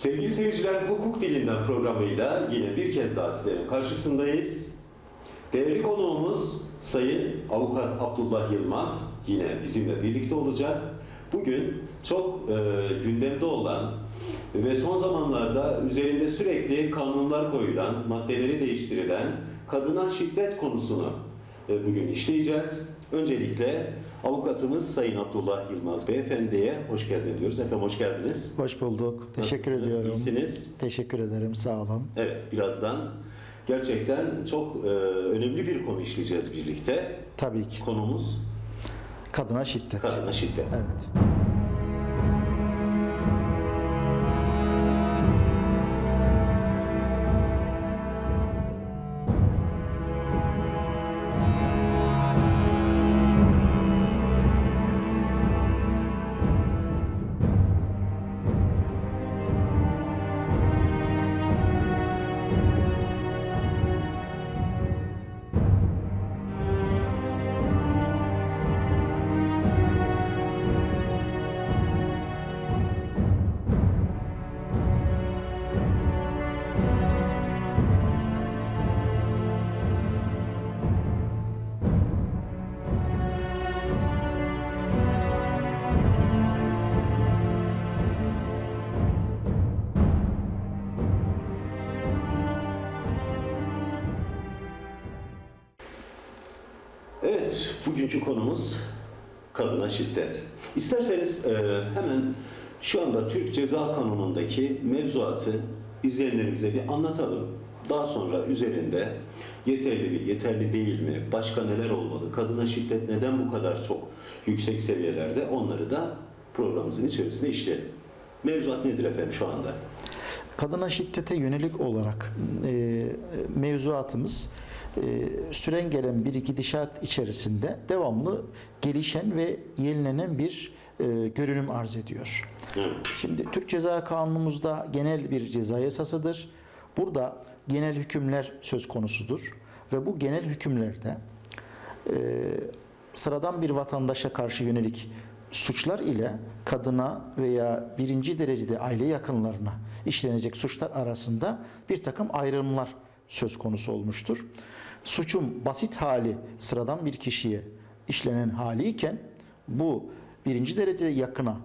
Sevgili seyirciler, Hukuk Dilinden programıyla yine bir kez daha sizlerin karşısındayız. Değerli konuğumuz Sayın Avukat Abdullah Yılmaz yine bizimle birlikte olacak. Bugün çok e, gündemde olan ve son zamanlarda üzerinde sürekli kanunlar koyulan, maddeleri değiştirilen kadına şiddet konusunu e, bugün işleyeceğiz. Öncelikle avukatımız Sayın Abdullah Yılmaz Beyefendi'ye hoş geldin diyoruz. Efendim hoş geldiniz. Hoş bulduk. Teşekkür Nasılsınız? ediyorum. İyisiniz. Teşekkür ederim. Sağ olun. Evet, birazdan gerçekten çok e, önemli bir konu işleyeceğiz birlikte. Tabii ki. Konumuz Kadına şiddet. kadına şiddet. Evet. Evet, bugünkü konumuz kadına şiddet. İsterseniz e, hemen şu anda Türk Ceza Kanunu'ndaki mevzuatı izleyenlerimize bir anlatalım. Daha sonra üzerinde yeterli mi, yeterli değil mi, başka neler olmalı, kadına şiddet neden bu kadar çok yüksek seviyelerde onları da programımızın içerisinde işleyelim. Mevzuat nedir efendim şu anda? Kadına şiddete yönelik olarak e, mevzuatımız e, süren gelen bir gidişat içerisinde devamlı gelişen ve yenilenen bir e, görünüm arz ediyor. Evet. Şimdi Türk Ceza Kanunumuzda genel bir ceza yasasıdır. Burada genel hükümler söz konusudur ve bu genel hükümlerde e, sıradan bir vatandaşa karşı yönelik suçlar ile kadına veya birinci derecede aile yakınlarına işlenecek suçlar arasında bir takım ayrımlar söz konusu olmuştur. Suçun basit hali sıradan bir kişiye işlenen hali iken bu birinci derecede yakına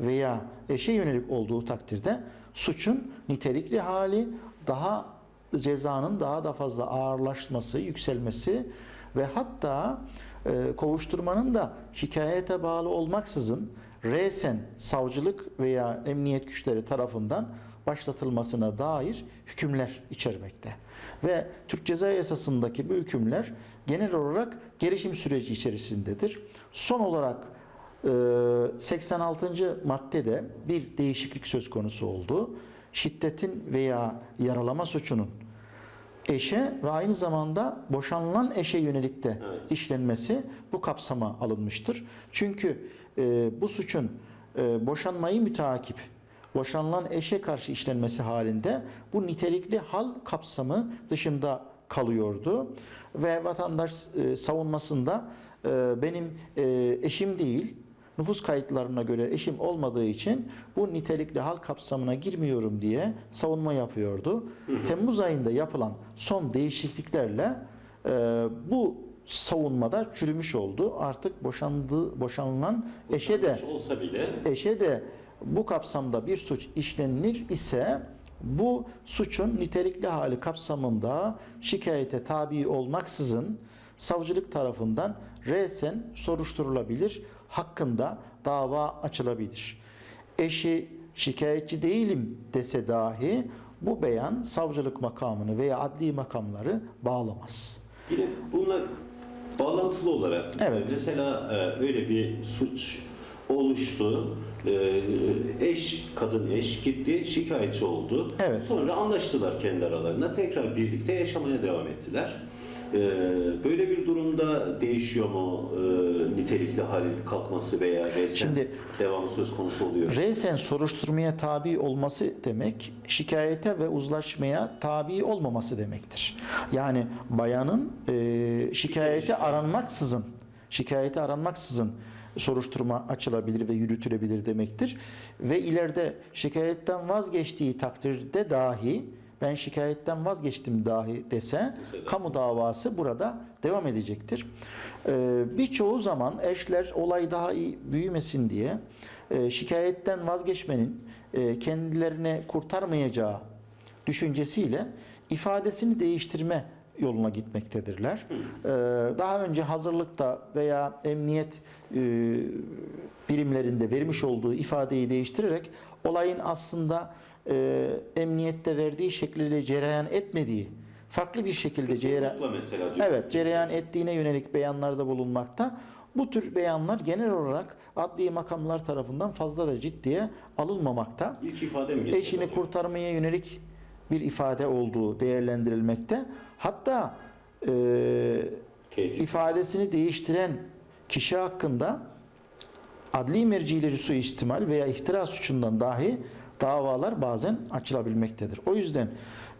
veya eşe yönelik olduğu takdirde suçun nitelikli hali daha cezanın daha da fazla ağırlaşması, yükselmesi ve hatta e, kovuşturmanın da şikayete bağlı olmaksızın resen savcılık veya emniyet güçleri tarafından başlatılmasına dair hükümler içermekte. Ve Türk Ceza Yasası'ndaki bu hükümler genel olarak gelişim süreci içerisindedir. Son olarak e, 86. maddede bir değişiklik söz konusu oldu. Şiddetin veya yaralama suçunun eşe ve aynı zamanda boşanılan eşe yönelik de Evet. işlenmesi bu kapsama alınmıştır. Çünkü e, bu suçun e, boşanmayı müteakip boşanılan eşe karşı işlenmesi halinde bu nitelikli hal kapsamı dışında kalıyordu ve vatandaş e, savunmasında e, benim e, eşim değil nüfus kayıtlarına göre eşim olmadığı için bu nitelikli hal kapsamına girmiyorum diye savunma yapıyordu. Temmuz ayında yapılan son değişikliklerle e, bu savunmada çürümüş oldu. Artık boşandığı boşanılan eşe de olsa bile eşe de bu kapsamda bir suç işlenilir ise bu suçun nitelikli hali kapsamında şikayete tabi olmaksızın savcılık tarafından resen soruşturulabilir, hakkında dava açılabilir. Eşi şikayetçi değilim dese dahi bu beyan savcılık makamını veya adli makamları bağlamaz. Yine bununla bağlantılı olarak Evet. mesela e, öyle bir suç oluştu. E, Eş, kadın eş gitti, şikayetçi oldu. Evet. Sonra anlaştılar kendi aralarında. Tekrar birlikte yaşamaya devam ettiler. E, Böyle bir durumda değişiyor mu e, nitelikli hal kalkması veya resen Şimdi- devamı söz konusu oluyor? Resen soruşturmaya tabi olması demek şikayete ve uzlaşmaya tabi olmaması demektir. Yani bayanın e, şikayete aranmaksızın şikayete aranmaksızın soruşturma açılabilir ve yürütülebilir demektir. Ve ileride şikayetten vazgeçtiği takdirde dahi ben şikayetten vazgeçtim dahi dese Mesela. kamu davası burada devam edecektir. Ee, Birçoğu zaman eşler olay daha iyi büyümesin diye e, şikayetten vazgeçmenin e, kendilerine kurtarmayacağı düşüncesiyle ifadesini değiştirme yoluna gitmektedirler. Ee, Daha önce hazırlıkta veya emniyet e, birimlerinde vermiş olduğu ifadeyi değiştirerek olayın aslında e, emniyette verdiği şekliyle cereyan etmediği, farklı bir şekilde cereyan. Evet, cereyan ettiğine yönelik beyanlarda bulunmakta. Bu tür beyanlar genel olarak adli makamlar tarafından fazla da ciddiye alınmamakta. İlk ifade mi Eşini kurtarmaya yönelik bir ifade olduğu değerlendirilmekte. Hatta e, ifadesini değiştiren kişi hakkında adli mercileri suistimal veya iftira suçundan dahi davalar bazen açılabilmektedir. O yüzden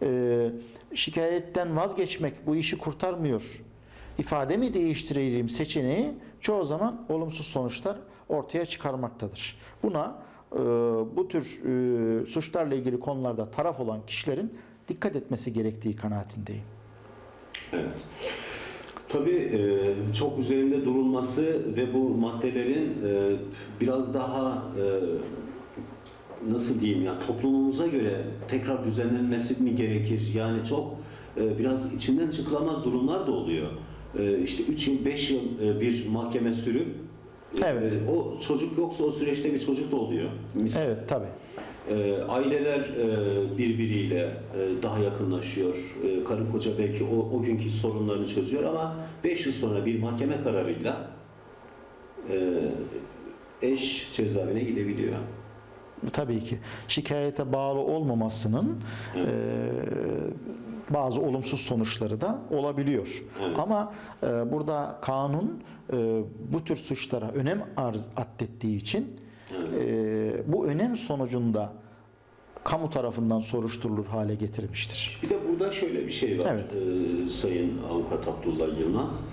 e, şikayetten vazgeçmek bu işi kurtarmıyor. İfademi değiştireyim seçeneği çoğu zaman olumsuz sonuçlar ortaya çıkarmaktadır. Buna e, bu tür e, suçlarla ilgili konularda taraf olan kişilerin dikkat etmesi gerektiği kanaatindeyim. Evet. Tabii e, çok üzerinde durulması ve bu maddelerin e, biraz daha e, nasıl diyeyim ya toplumumuza göre tekrar düzenlenmesi mi gerekir? Yani çok biraz içinden çıkılamaz durumlar da oluyor. İşte 3 yıl 5 yıl bir mahkeme sürüp Evet. o çocuk yoksa o süreçte bir çocuk da oluyor. Mis- Evet tabi. E, aileler e, birbiriyle e, daha yakınlaşıyor. E, karı koca belki o, o günkü sorunlarını çözüyor ama 5 yıl sonra bir mahkeme kararıyla e, eş cezaevine gidebiliyor. Tabii ki şikayete bağlı olmamasının Evet. e, bazı olumsuz sonuçları da olabiliyor. Evet. Ama e, burada kanun e, bu tür suçlara önem arz atlettiği için Evet. e, bu önem sonucunda kamu tarafından soruşturulur hale getirmiştir. Bir de burada şöyle bir şey var Evet. e, Sayın Avukat Abdullah Yılmaz.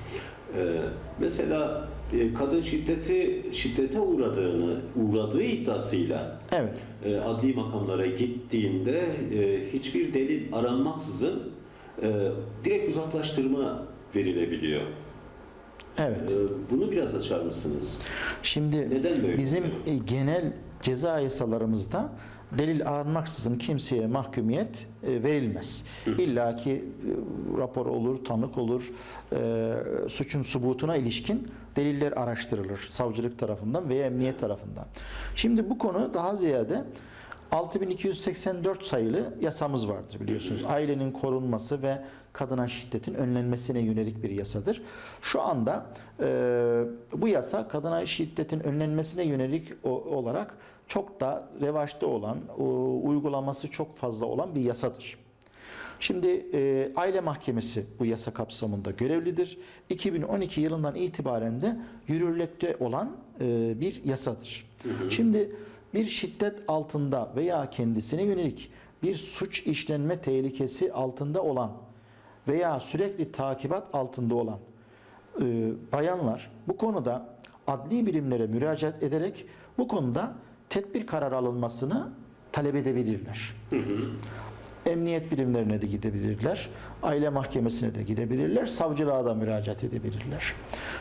E, mesela e, kadın şiddeti şiddete uğradığını uğradığı iddiasıyla Evet. e, adli makamlara gittiğinde e, hiçbir delil aranmaksızın e, direkt uzaklaştırma verilebiliyor. Evet. E, bunu biraz açar mısınız? Şimdi Neden böyle bizim oluyor? e, genel ceza yasalarımızda delil aranmaksızın kimseye mahkumiyet e, verilmez. İlla ki e, rapor olur, tanık olur, suçun subutuna ilişkin deliller araştırılır savcılık tarafından veya emniyet tarafından. Şimdi bu konu daha ziyade 6284 sayılı yasamız vardır biliyorsunuz. Ailenin korunması ve kadına şiddetin önlenmesine yönelik bir yasadır. Şu anda e, bu yasa kadına şiddetin önlenmesine yönelik o- olarak çok da revaçta olan, o, uygulaması çok fazla olan bir yasadır. Şimdi e, aile mahkemesi bu yasa kapsamında görevlidir. 2012 yılından itibaren de yürürlükte olan e, bir yasadır. Şimdi bir şiddet altında veya kendisine yönelik bir suç işlenme tehlikesi altında olan veya sürekli takibat altında olan e, bayanlar bu konuda adli birimlere müracaat ederek bu konuda tedbir kararı alınmasını talep edebilirler. Emniyet birimlerine de gidebilirler. Aile mahkemesine de gidebilirler. Savcılığa da müracaat edebilirler.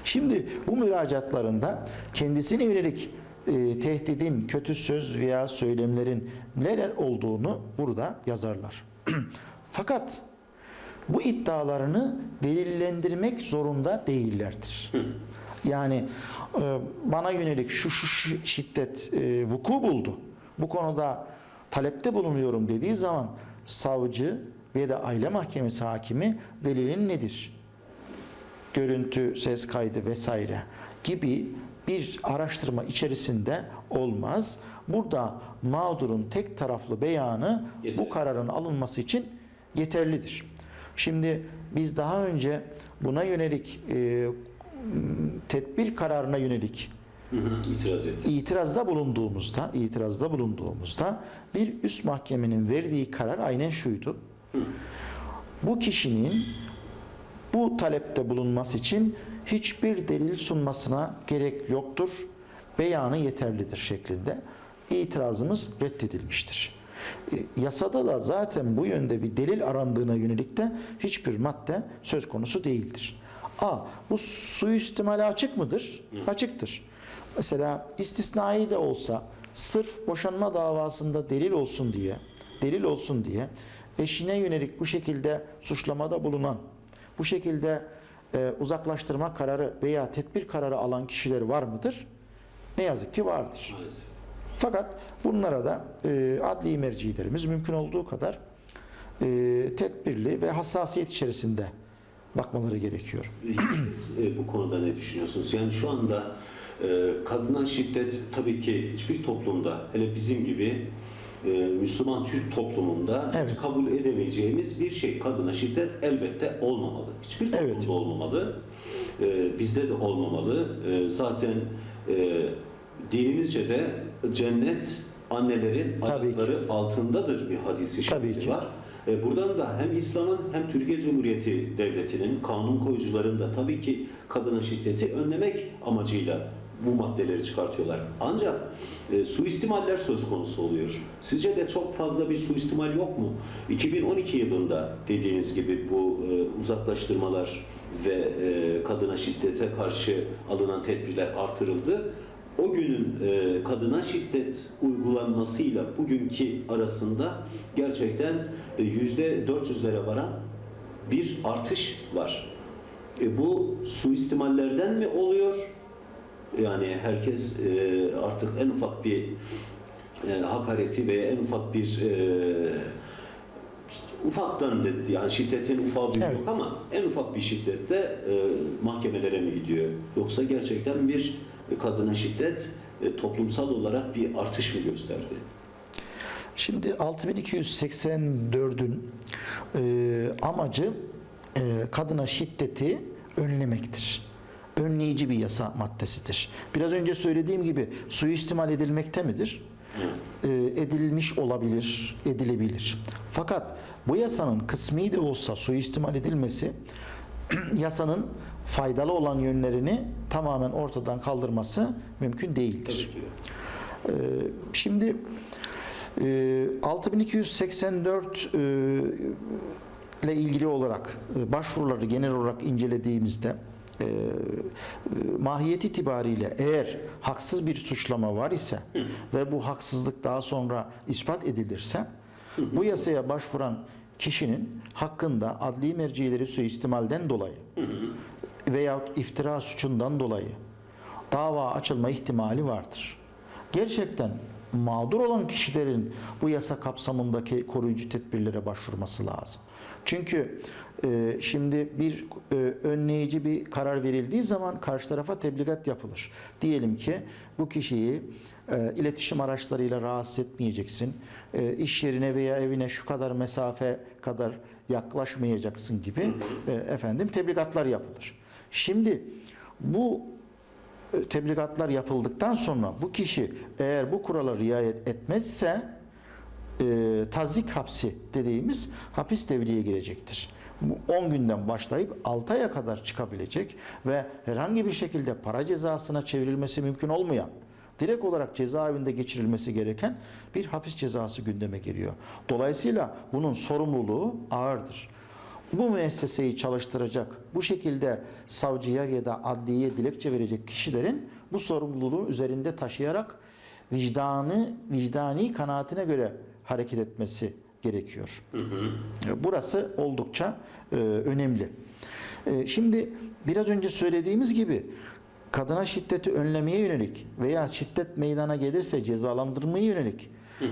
Şimdi bu müracaatlarında kendisine yönelik e, tehdidin, kötü söz veya söylemlerin neler olduğunu burada yazarlar. Fakat bu iddialarını delillendirmek zorunda değillerdir. Yani e, bana yönelik şu şu şi- şiddet e, vuku buldu. Bu konuda talepte bulunuyorum dediği zaman savcı ve de aile mahkemesi hakimi delilin nedir? Görüntü, ses kaydı vesaire gibi bir araştırma içerisinde olmaz. Burada mağdurun tek taraflı beyanı Yeterli. bu kararın alınması için yeterlidir. Şimdi biz daha önce buna yönelik e, tedbir kararına yönelik Hı hı, itiraz itirazda bulunduğumuzda, itirazda bulunduğumuzda bir üst mahkemenin verdiği karar aynen şuydu. Bu kişinin bu talepte bulunması için hiçbir delil sunmasına gerek yoktur. beyanı yeterlidir şeklinde itirazımız reddedilmiştir. E, Yasada da zaten bu yönde bir delil arandığına yönelik de hiçbir madde söz konusu değildir. A. Bu suistimale açık mıdır? Açıktır. Mesela istisnai de olsa sırf boşanma davasında delil olsun diye delil olsun diye eşine yönelik bu şekilde suçlamada bulunan bu şekilde e, uzaklaştırma kararı veya tedbir kararı alan kişiler var mıdır? Ne yazık ki vardır. Maalesef. Fakat bunlara da e, adli mercilerimiz mümkün olduğu kadar e, tedbirli ve hassasiyet içerisinde bakmaları gerekiyor. Siz e, bu konuda ne düşünüyorsunuz? Yani şu anda e, kadına şiddet tabii ki hiçbir toplumda, hele bizim gibi e, Müslüman Türk toplumunda Evet. kabul edemeyeceğimiz bir şey. Kadına şiddet elbette olmamalı. Hiçbir toplumda Evet. olmamalı. E, bizde de olmamalı. E, zaten e, dinimizce de cennet annelerin Tabii ayakları altındadır bir hadisi Tabii ki. var. E, Buradan da hem İslam'ın hem Türkiye Cumhuriyeti Devleti'nin kanun koyucuların da tabii ki kadına şiddeti önlemek amacıyla bu maddeleri çıkartıyorlar. Ancak e, suistimaller söz konusu oluyor. Sizce de çok fazla bir suistimal yok mu? 2012 yılında dediğiniz gibi bu e, uzaklaştırmalar ve e, kadına şiddete karşı alınan tedbirler artırıldı. O günün e, kadına şiddet uygulanmasıyla bugünkü arasında gerçekten e, yüzde 400'lere varan bir artış var. E, bu suistimallerden mi oluyor? Yani herkes e, artık en ufak bir e, hakareti veya en ufak bir e, ufaktan dedi yani şiddetin ufağı büyük Evet. yok ama en ufak bir şiddette e, mahkemelere mi gidiyor? Yoksa gerçekten bir kadına şiddet e, toplumsal olarak bir artış mı gösterdi? Şimdi 6284'ün e, amacı e, kadına şiddeti önlemektir. Önleyici bir yasa maddesidir. Biraz önce söylediğim gibi suistimal edilmekte midir? E, edilmiş olabilir, edilebilir. Fakat bu yasanın kısmi de olsa suistimal edilmesi yasanın faydalı olan yönlerini tamamen ortadan kaldırması mümkün değildir. Ee, Şimdi e, 6284 e, ile ilgili olarak e, başvuruları genel olarak incelediğimizde e, e, mahiyet itibariyle eğer haksız bir suçlama var ise ve bu haksızlık daha sonra ispat edilirse bu yasaya başvuran kişinin hakkında adli mercileri suistimalden dolayı veyahut iftira suçundan dolayı dava açılma ihtimali vardır. Gerçekten mağdur olan kişilerin bu yasa kapsamındaki koruyucu tedbirlere başvurması lazım. Çünkü e, şimdi bir e, önleyici bir karar verildiği zaman karşı tarafa tebligat yapılır. Diyelim ki bu kişiyi e, iletişim araçlarıyla rahatsız etmeyeceksin. E, iş yerine veya evine şu kadar mesafe kadar yaklaşmayacaksın gibi e, efendim tebligatlar yapılır. Şimdi bu e, tebligatlar yapıldıktan sonra bu kişi eğer bu kurala riayet etmezse e, tazik hapsi dediğimiz hapis devreye girecektir. Bu 10 günden başlayıp 6 aya kadar çıkabilecek ve herhangi bir şekilde para cezasına çevrilmesi mümkün olmayan direkt olarak cezaevinde geçirilmesi gereken bir hapis cezası gündeme geliyor. Dolayısıyla bunun sorumluluğu ağırdır. Bu müesseseyi çalıştıracak, bu şekilde savcıya ya da adliyeye dilekçe verecek kişilerin bu sorumluluğu üzerinde taşıyarak vicdanı, vicdani kanaatine göre hareket etmesi gerekiyor. Burası oldukça e, önemli. E, şimdi biraz önce söylediğimiz gibi kadına şiddeti önlemeye yönelik veya şiddet meydana gelirse cezalandırmaya yönelik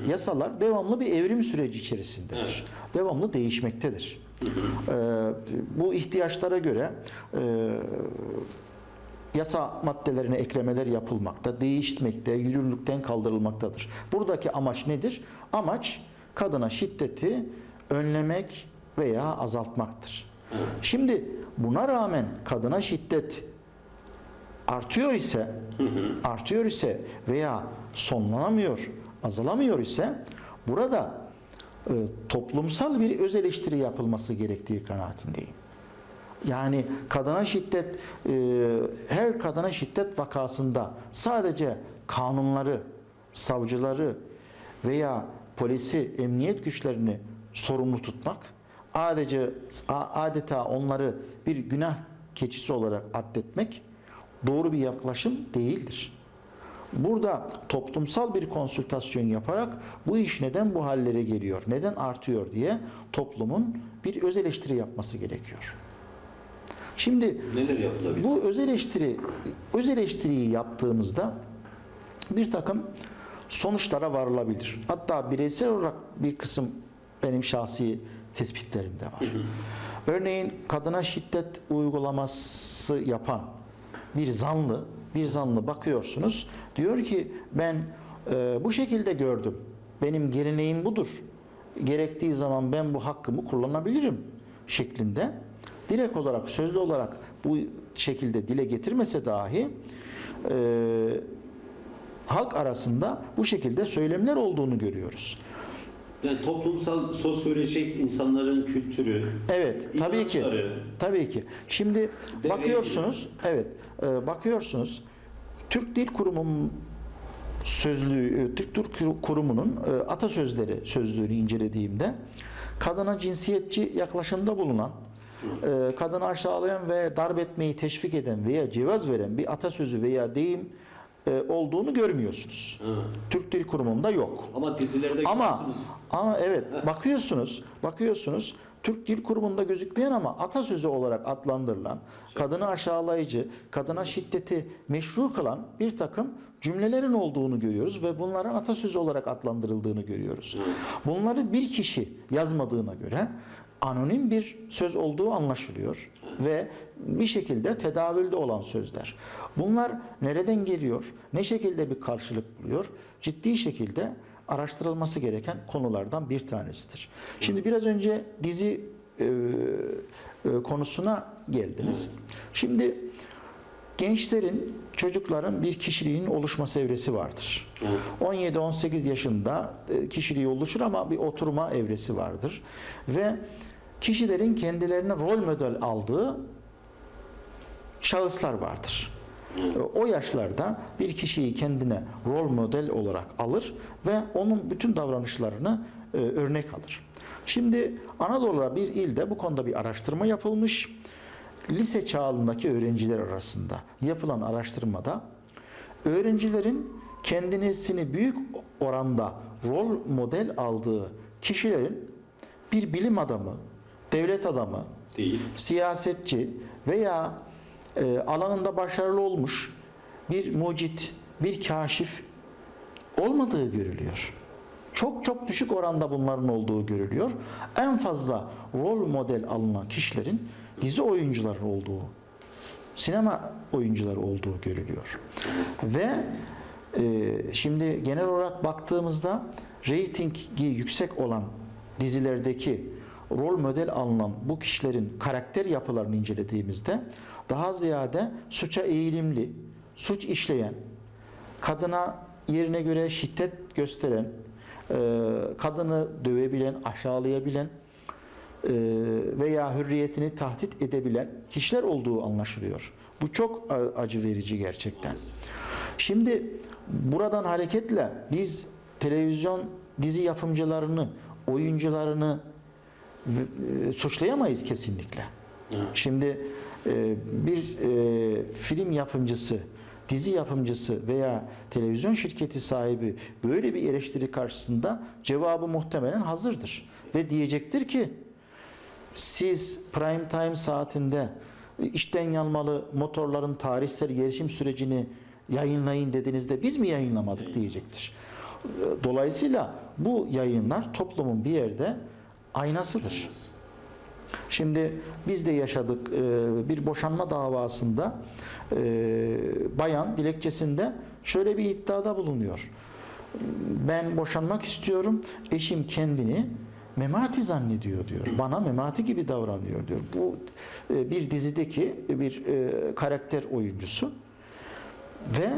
yasalar devamlı bir evrim süreci içerisindedir. Devamlı değişmektedir. E, bu ihtiyaçlara göre e, yasa maddelerine eklemeler yapılmakta, değişmekte, yürürlükten kaldırılmaktadır. Buradaki amaç nedir? Amaç kadına şiddeti önlemek veya azaltmaktır. Şimdi buna rağmen kadına şiddet artıyor ise artıyor ise veya sonlanamıyor, azalamıyor ise burada e, toplumsal bir öz eleştiri yapılması gerektiği kanaatindeyim. Yani kadına şiddet, e, her kadına şiddet vakasında sadece kanunları, savcıları veya polisi, emniyet güçlerini sorumlu tutmak, adece adeta onları bir günah keçisi olarak addetmek doğru bir yaklaşım değildir. Burada toplumsal bir konsültasyon yaparak bu iş neden bu hallere geliyor, neden artıyor diye toplumun bir öz eleştiri yapması gerekiyor. Şimdi Neler yapılabilir? bu öz eleştiri öz eleştiriyi yaptığımızda bir takım sonuçlara varılabilir. Hatta bireysel olarak bir kısım benim şahsi tespitlerim de var. Örneğin kadına şiddet uygulaması yapan bir zanlı, bir zanlı bakıyorsunuz. Diyor ki ben e, bu şekilde gördüm. Benim geleneğim budur. Gerektiği zaman ben bu hakkımı kullanabilirim şeklinde direkt olarak sözlü olarak bu şekilde dile getirmese dahi e, halk arasında bu şekilde söylemler olduğunu görüyoruz. Yani toplumsal, sosyolojik insanların kültürü, Evet, tabii ki. Tabii ki. Şimdi Devreye bakıyorsunuz, evet, e, bakıyorsunuz. Türk Dil Kurumu'nun sözlüğü, e, Türk Dil Kurumu'nun e, atasözleri sözlüğünü incelediğimde kadına cinsiyetçi yaklaşımda bulunan, e, kadını aşağılayan ve darp etmeyi teşvik eden veya cevaz veren bir atasözü veya deyim e, olduğunu görmüyorsunuz. Ha. Türk Dil Kurumu'nda yok. Ama dizilerde Ama görüyorsunuz. ama evet bakıyorsunuz bakıyorsunuz Türk Dil Kurumu'nda gözükmeyen ama atasözü olarak adlandırılan kadını aşağılayıcı, kadına şiddeti meşru kılan bir takım cümlelerin olduğunu görüyoruz ve bunların atasözü olarak adlandırıldığını görüyoruz. Bunları bir kişi yazmadığına göre anonim bir söz olduğu anlaşılıyor ve bir şekilde tedavülde olan sözler. Bunlar nereden geliyor? Ne şekilde bir karşılık buluyor? Ciddi şekilde araştırılması gereken konulardan bir tanesidir. Şimdi biraz önce dizi e, e, konusuna geldiniz. Şimdi gençlerin, çocukların bir kişiliğinin oluşması evresi vardır. 17-18 yaşında e, kişiliği oluşur ama bir oturma evresi vardır. Ve kişilerin kendilerine rol model aldığı şahıslar vardır. O yaşlarda bir kişiyi kendine rol model olarak alır ve onun bütün davranışlarını e, örnek alır. Şimdi Anadolu'da bir ilde bu konuda bir araştırma yapılmış. Lise çağındaki öğrenciler arasında yapılan araştırmada öğrencilerin kendisini büyük oranda rol model aldığı kişilerin bir bilim adamı, devlet adamı, Değil. siyasetçi veya e, alanında başarılı olmuş bir mucit, bir kaşif olmadığı görülüyor. Çok çok düşük oranda bunların olduğu görülüyor. En fazla rol model alınan kişilerin dizi oyuncuları olduğu, sinema oyuncuları olduğu görülüyor. Ve e, şimdi genel olarak baktığımızda reytingi yüksek olan dizilerdeki rol model alınan bu kişilerin karakter yapılarını incelediğimizde daha ziyade suça eğilimli, suç işleyen, kadına yerine göre şiddet gösteren, e, kadını dövebilen, aşağılayabilen e, veya hürriyetini tahdit edebilen kişiler olduğu anlaşılıyor. Bu çok a- acı verici gerçekten. Şimdi buradan hareketle biz televizyon dizi yapımcılarını, oyuncularını e, suçlayamayız kesinlikle. Şimdi e, bir e, film yapımcısı, dizi yapımcısı veya televizyon şirketi sahibi böyle bir eleştiri karşısında cevabı muhtemelen hazırdır. Ve diyecektir ki siz prime time saatinde işten yanmalı motorların tarihsel gelişim sürecini yayınlayın dediğinizde biz mi yayınlamadık diyecektir. Dolayısıyla bu yayınlar toplumun bir yerde aynasıdır. Şimdi biz de yaşadık e, bir boşanma davasında e, bayan dilekçesinde şöyle bir iddiada bulunuyor. Ben boşanmak istiyorum. Eşim kendini memati zannediyor diyor. Bana memati gibi davranıyor diyor. Bu e, bir dizideki bir karakter oyuncusu ve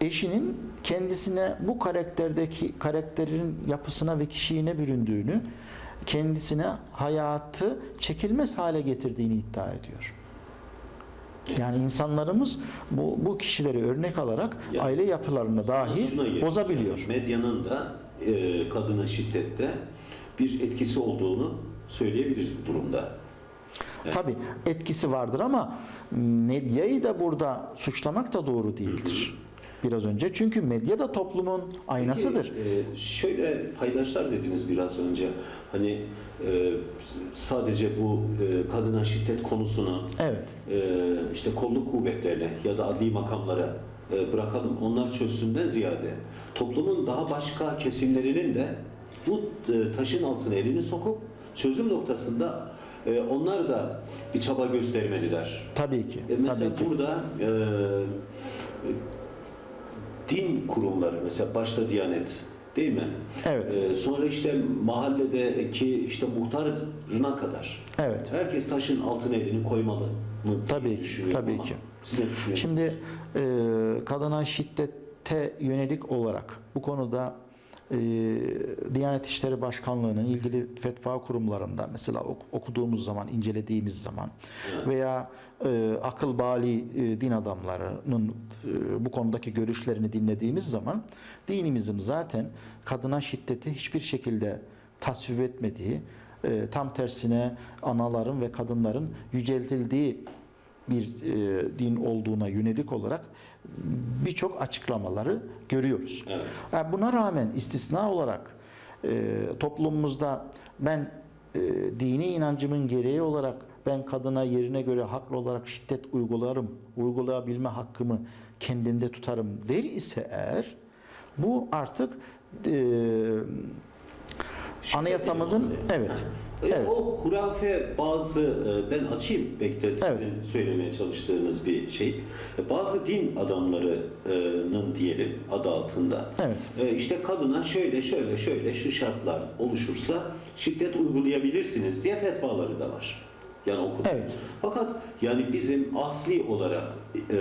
eşinin kendisine bu karakterdeki karakterin yapısına ve kişiliğine büründüğünü kendisine hayatı çekilmez hale getirdiğini iddia ediyor. Yani insanlarımız bu, bu kişileri örnek alarak Yani aile yapılarını dahi bozabiliyor. Medyanın da e, kadına şiddette bir etkisi olduğunu söyleyebiliriz bu durumda. Evet. Tabii etkisi vardır ama medyayı da burada suçlamak da doğru değildir. Biraz önce çünkü medya da toplumun aynasıdır. Peki, e, şöyle paydaşlar dediniz biraz önce. Hani e, sadece bu e, kadına şiddet konusunu Evet. e, işte kolluk kuvvetlerine ya da adli makamlara e, bırakalım. Onlar çözsünden ziyade toplumun daha başka kesimlerinin de bu e, taşın altına elini sokup çözüm noktasında e, onlar da bir çaba göstermeliler. Tabii ki. E, mesela Tabii ki. burada e, din kurumları mesela başta Diyanet değil mi? Evet. E, sonra işte mahalledeki işte muhtarına kadar Evet. herkes taşın altına elini koymalı mı? Tabii ki, tabii ama ki. Şimdi e, kadına şiddete yönelik olarak bu konuda Diyanet İşleri Başkanlığı'nın ilgili fetva kurumlarında mesela ok- okuduğumuz zaman, incelediğimiz zaman veya e, akıl bali e, din adamlarının e, bu konudaki görüşlerini dinlediğimiz zaman dinimizin zaten kadına şiddeti hiçbir şekilde tasvip etmediği, tam tersine anaların ve kadınların yüceltildiği bir din olduğuna yönelik olarak birçok açıklamaları görüyoruz. Evet. Yani buna rağmen istisna olarak e, toplumumuzda ben e, dini inancımın gereği olarak ben kadına yerine göre haklı olarak şiddet uygularım, uygulayabilme hakkımı kendimde tutarım der ise eğer bu artık e, anayasamızın evet E, Evet. O hurafe bazı, e, ben açayım belki de sizin Evet. söylemeye çalıştığınız bir şey. E, Bazı din adamlarının diyelim adı altında. evet işte kadına şöyle şöyle şöyle şu şartlar oluşursa şiddet uygulayabilirsiniz diye fetvaları da var. Yani okudum. Evet. Fakat yani bizim asli olarak e,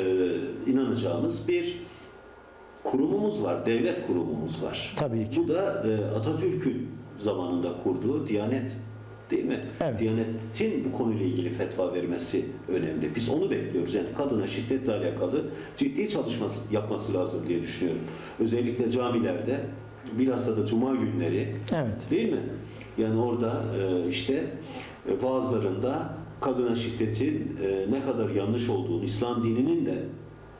inanacağımız bir kurumumuz var, devlet kurumumuz var. tabii ki. Bu da e, Atatürk'ün zamanında kurduğu Diyanet değil mi? Evet. Diyanet'in bu konuyla ilgili fetva vermesi önemli. Biz onu bekliyoruz. Yani kadına şiddetle alakalı ciddi çalışması yapması lazım diye düşünüyorum. Özellikle camilerde bilhassa da cuma günleri Evet. değil mi? Yani orada e, işte e, vaazlarında kadına şiddetin e, ne kadar yanlış olduğunu, İslam dininin de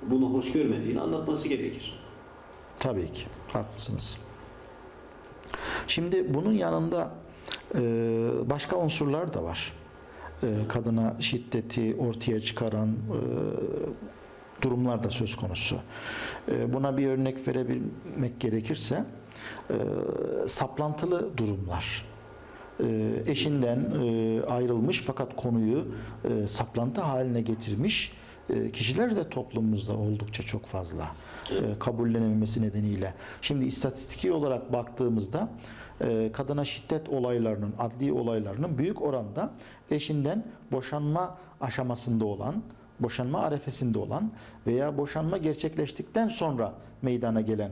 bunu hoş görmediğini anlatması gerekir. Tabii ki. Haklısınız. Şimdi bunun yanında e, başka unsurlar da var. E, kadına şiddeti ortaya çıkaran e, durumlar da söz konusu. Buna bir örnek verebilmek gerekirse saplantılı durumlar. Eşinden ayrılmış fakat konuyu e, saplantı haline getirmiş kişiler de toplumumuzda oldukça çok fazla kabullenememesi nedeniyle. Şimdi istatistiki olarak baktığımızda e, kadına şiddet olaylarının, adli olaylarının büyük oranda eşinden boşanma aşamasında olan, boşanma arefesinde olan veya boşanma gerçekleştikten sonra meydana gelen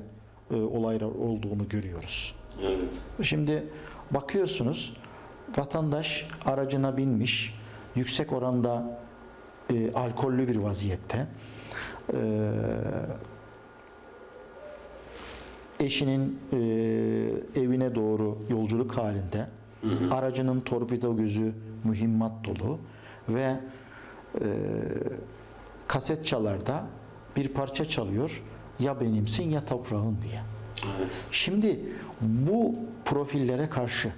e, olaylar olduğunu görüyoruz. Evet. Şimdi bakıyorsunuz vatandaş aracına binmiş yüksek oranda e, alkollü bir vaziyette e, eşinin e, evine doğru yolculuk halinde Hı hı. aracının torpido gözü mühimmat dolu ve e, kaset çalarda bir parça çalıyor ya benimsin ya toprağın diye. Evet. Şimdi bu profillere karşı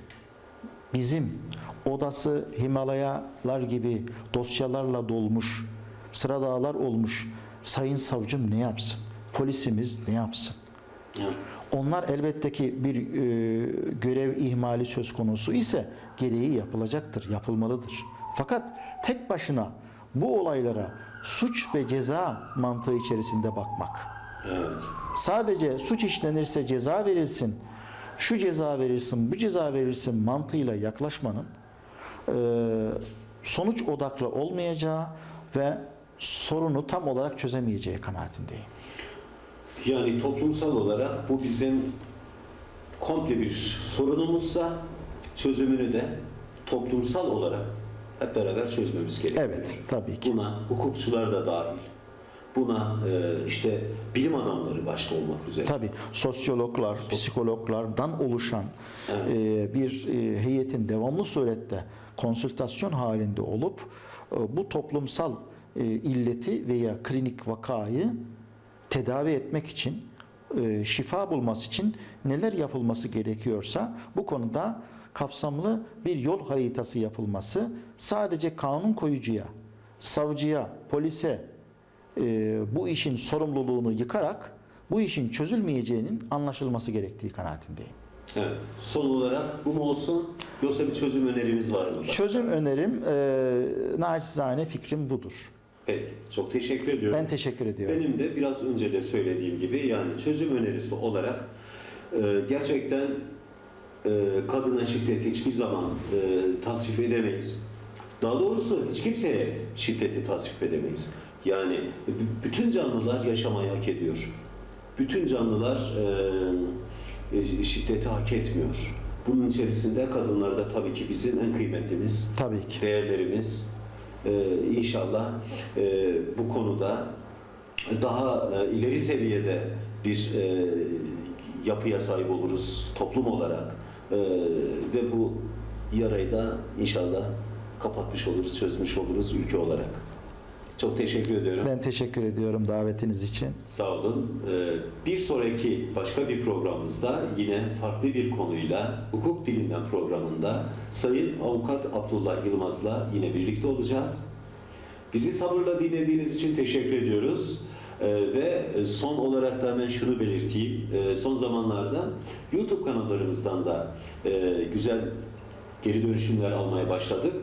bizim odası Himalayalar gibi dosyalarla dolmuş, sıra dağlar olmuş sayın savcım ne yapsın? Polisimiz ne yapsın? Evet. Onlar elbette ki bir e, görev ihmali söz konusu ise gereği yapılacaktır, yapılmalıdır. Fakat tek başına bu olaylara suç ve ceza mantığı içerisinde bakmak, Evet. sadece suç işlenirse ceza verilsin, şu ceza verilsin, bu ceza verilsin mantığıyla yaklaşmanın e, sonuç odaklı olmayacağı ve sorunu tam olarak çözemeyeceği kanaatindeyim. Yani toplumsal olarak bu bizim komple bir sorunumuzsa çözümünü de toplumsal olarak hep beraber çözmemiz gerekiyor. Evet, tabii ki. Buna hukukçular da dahil. Buna e, işte bilim adamları başta olmak üzere. Tabii sosyologlar, psikologlardan oluşan Evet. e, bir e, heyetin devamlı surette konsültasyon halinde olup e, bu toplumsal e, illeti veya klinik vakayı tedavi etmek için, e, şifa bulması için neler yapılması gerekiyorsa bu konuda kapsamlı bir yol haritası yapılması sadece kanun koyucuya, savcıya, polise e, bu işin sorumluluğunu yıkarak bu işin çözülmeyeceğinin anlaşılması gerektiği kanaatindeyim. Evet. Son olarak bu mu olsun yoksa bir çözüm önerimiz var mı? Çözüm önerim, e, naçizane fikrim budur. Peki. Çok teşekkür ediyorum. Ben teşekkür ediyorum. Benim de biraz önce de söylediğim gibi yani çözüm önerisi olarak e, gerçekten e, kadına şiddet hiçbir zaman e, tasvip edemeyiz. Daha doğrusu hiç kimseye şiddeti tasvip edemeyiz. Yani bütün canlılar yaşamayı hak ediyor. Bütün canlılar e, e, şiddeti hak etmiyor. Bunun içerisinde kadınlar da tabii ki bizim en kıymetlimiz Tabii ki. değerlerimiz inşallah e, bu konuda daha e, ileri seviyede bir e, yapıya sahip oluruz toplum olarak ve bu yarayı da inşallah kapatmış oluruz, çözmüş oluruz ülke olarak. Çok teşekkür ediyorum. Ben teşekkür ediyorum davetiniz için. Sağ olun. Ee, Bir sonraki başka bir programımızda yine farklı bir konuyla hukuk dilinden programında Sayın Avukat Abdullah Yılmaz'la yine birlikte olacağız. Bizi sabırla dinlediğiniz için teşekkür ediyoruz. Ee, Ve son olarak da hemen şunu belirteyim. Ee, Son zamanlarda YouTube kanallarımızdan da e, güzel geri dönüşümler almaya başladık.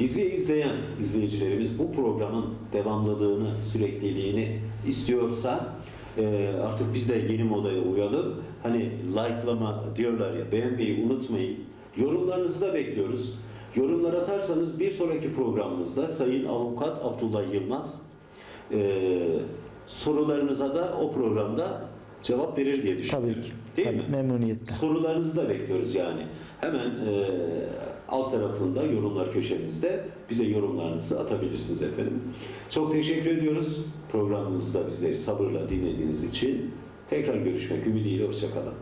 Bizi izleyen izleyicilerimiz bu programın devamlılığını, sürekliliğini istiyorsa e, artık biz de yeni modaya uyalım. Hani like'lama diyorlar ya beğenmeyi unutmayın. Yorumlarınızı da bekliyoruz. Yorumlar atarsanız bir sonraki programımızda Sayın Avukat Abdullah Yılmaz e, sorularınıza da o programda cevap verir diye düşünüyorum. Tabii ki. Değil Tabii, mi? memnuniyetle. Sorularınızı da bekliyoruz yani. Hemen e, alt tarafında yorumlar köşemizde bize yorumlarınızı atabilirsiniz efendim. Çok teşekkür ediyoruz programımızda bizleri sabırla dinlediğiniz için. Tekrar görüşmek ümidiyle hoşçakalın.